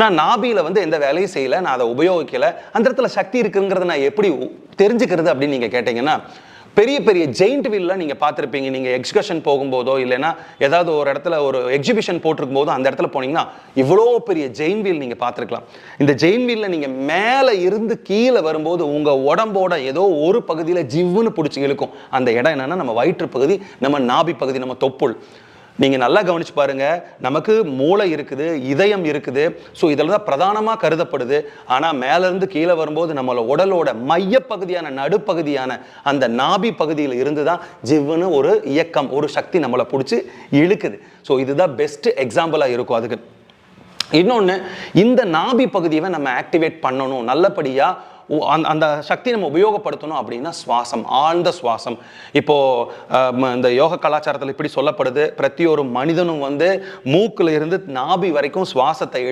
நான் நாபியில் வந்து எந்த வேலையும் செய்யலை நான் அதை உபயோகிக்கலை. அந்த இடத்துல சக்தி இருக்குங்கிறத நான் எப்படி தெரிஞ்சுக்கிறது அப்படின்னு நீங்கள் கேட்டிங்கன்னா பெரிய பெரிய ஜெயிண்ட் வீல்ல நீங்கள் பார்த்துருப்பீங்க. நீங்கள் எக்ஸ்கர்ஷன் போகும்போதோ இல்லைன்னா ஏதாவது ஒரு இடத்துல ஒரு எக்ஸிபிஷன் போட்டிருக்கும் போதோ அந்த இடத்துல போனீங்கன்னா இவ்வளோ பெரிய ஜெயின் வீல் நீங்கள் பார்த்துருக்கலாம். இந்த ஜெயின் வீலில் நீங்கள் மேலே இருந்து கீழே வரும்போது உங்கள் உடம்போட ஏதோ ஒரு பகுதியில் ஜிவ்வுன்னு பிடிச்சி இழுக்கும். அந்த இடம் என்னென்னா நம்ம வயிற்று பகுதி நம்ம நாபி பகுதி நம்ம தொப்புள். நீங்கள் நல்லா கவனிச்சு பாருங்க. நமக்கு மூளை இருக்குது இதயம் இருக்குது. ஸோ இதில் தான் பிரதானமாக கருதப்படுது. ஆனால் மேலேருந்து கீழே வரும்போது நம்மளோட உடலோட மையப்பகுதியான நடுப்பகுதியான அந்த நாபி பகுதியில் இருந்து தான் ஜிவ்வுன்னு ஒரு இயக்கம் ஒரு சக்தி நம்மளை பிடிச்சி இழுக்குது. ஸோ இதுதான் பெஸ்ட் எக்ஸாம்பிளாக இருக்கும் அதுக்கு. இன்னொன்று இந்த நாபி பகுதியை நம்ம ஆக்டிவேட் பண்ணணும். நல்லபடியாக அந்த அந்த சக்தி நம்ம உபயோகப்படுத்தணும் அப்படின்னா சுவாசம் ஆழ்ந்த சுவாசம். இப்போ இந்த யோக கலாச்சாரத்தில் இப்படி சொல்லப்படுது. பிரதி ஒரு மனிதனும் வந்து மூக்குல இருந்து நாபி வரைக்கும் சுவாசத்தை